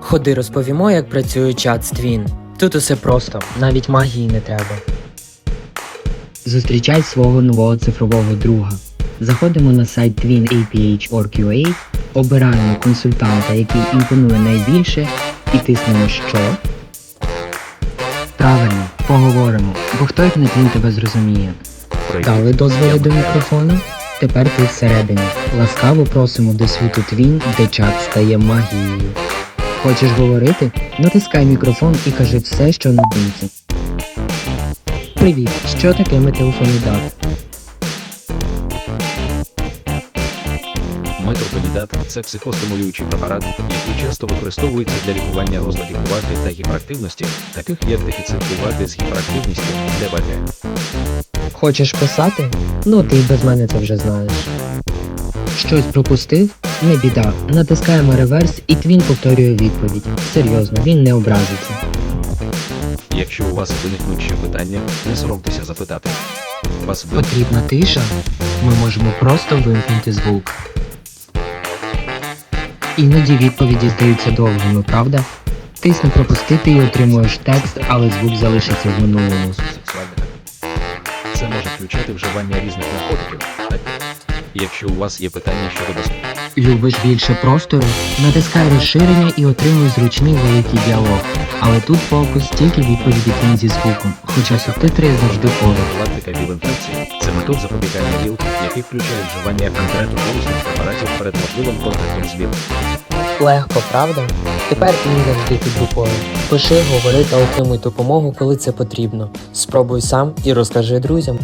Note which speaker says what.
Speaker 1: Ходи розповімо, як працює чат Twin. Тут усе просто, навіть магії не треба.
Speaker 2: Зустрічай свого нового цифрового друга. Заходимо на сайт twin.aph.org.ua, обираємо консультанта, який імпонує найбільше, і тиснемо що? Правильно, поговоримо, бо хто як не твін тебе зрозуміє. Дали дозволи до мікрофона? Тепер ти всередині. Ласкаво просимо до світу твін, де чат стає магією. Хочеш говорити? Натискай мікрофон і кажи все, що на думці. Привіт, що таке метилфонідат?
Speaker 3: Метрофенідат – це психостимулюючий препарат, який часто використовується для лікування розладів уваги та гіперактивності, таких як дефіцит уваги з гіперактивністю ДВГ.
Speaker 2: Хочеш писати? Ну ти без мене це вже знаєш. Щось пропустив? Не біда. Натискаємо реверс і твін повторює відповідь. Серйозно, він не образиться.
Speaker 3: Якщо у вас виникнуть ще питання, не соромтеся запитати. Вас ви...
Speaker 2: Потрібна тиша? Ми можемо просто вимкнути звук. Іноді відповіді здаються довгими, правда? Тисни пропустити і отримуєш текст, але звук залишиться в минулому.
Speaker 3: сексуальних. Це може включати вживання різних наркотиків. Так? Якщо у вас є питання щодо безпеки,
Speaker 2: Любиш більше простору? Натискай розширення і отримуй зручний великий діалог. Але тут фокус тільки відповіді твін зі звуком, хоча субтитри завжди поруч.
Speaker 3: профілактика ВІЛ-інфекції – це метод запобігання ВІЛ, який включає вживання антиретровірусних препаратів перед можливим контактом з ВІЛ.
Speaker 1: Легко, правда? Тепер він завжди під рукою. Пиши, говори та отримуй допомогу, коли це потрібно. Спробуй сам і розкажи друзям.